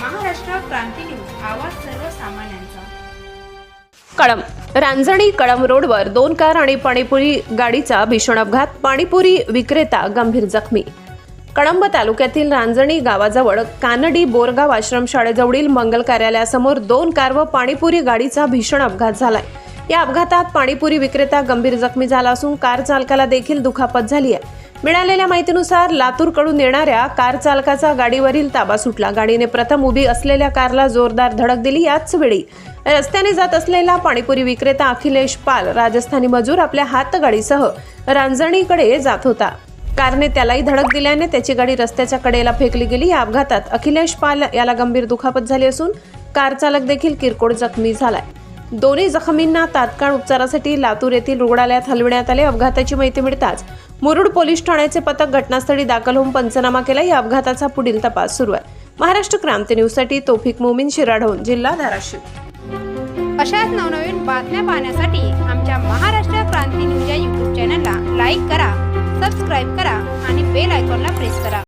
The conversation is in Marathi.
क्रांती न्यूज आवाज सर्वसामान्यांचा. कळम रांजणी कळम रोडवर दोन कार आणि पाणीपुरी गाडीचा भीषण अपघात पाणीपुरी विक्रेता गंभीर जखमी. कळंब तालुक्यातील रांजणी गावाजवळ कानडी बोरगाव आश्रमशाळेजवळील मंगल कार्यालयासमोर दोन कार व पाणीपुरी गाडीचा भीषण अपघात झालाय. या अपघातात पाणीपुरी विक्रेता गंभीर जखमी झाला असून कार चालकाला देखील दुखापत झाली आहे. मिळालेल्या माहितीनुसार लातूरकडून येणाऱ्या कार चालकाचा गाडीवरील ताबा सुटला. गाडीने प्रथम उभी असलेल्या कारला जोरदार धडक दिली. याच वेळी रस्त्याने जात असलेला पाणीपुरी विक्रेता अखिलेश पाल राजस्थानी मजूर आपल्या हातगाडीसह रांजणीकडे जात होता. कारने त्यालाही धडक दिल्याने त्याची गाडी रस्त्याच्या कडेला फेकली गेली. या अपघातात अखिलेश पाल याला गंभीर दुखापत झाली असून कार चालक देखील किरकोळ जखमी झालाय. दोन्ही जखमींना तात्काळ उपचारासाठी लातूर येथील रुग्णालयात हलविण्यात आले. अपघाताची माहिती मिळताच मुरुड पोलीस ठाण्याचे पथक घटनास्थळी दाखल होऊन पंचनामा केला. या अपघाताचा पुढील तपास सुरू आहे. महाराष्ट्र क्रांती न्यूजसाठी तोफिक मोमीन शिराढोण जिल्हा धाराशिव. अशाच नवनवीन बातम्या पाहण्यासाठी आमच्या महाराष्ट्र क्रांती न्यूज या यूट्यूब चॅनलला लाईक करा सबस्क्राईब करा आणि बेल आयकॉनला प्रेस करा.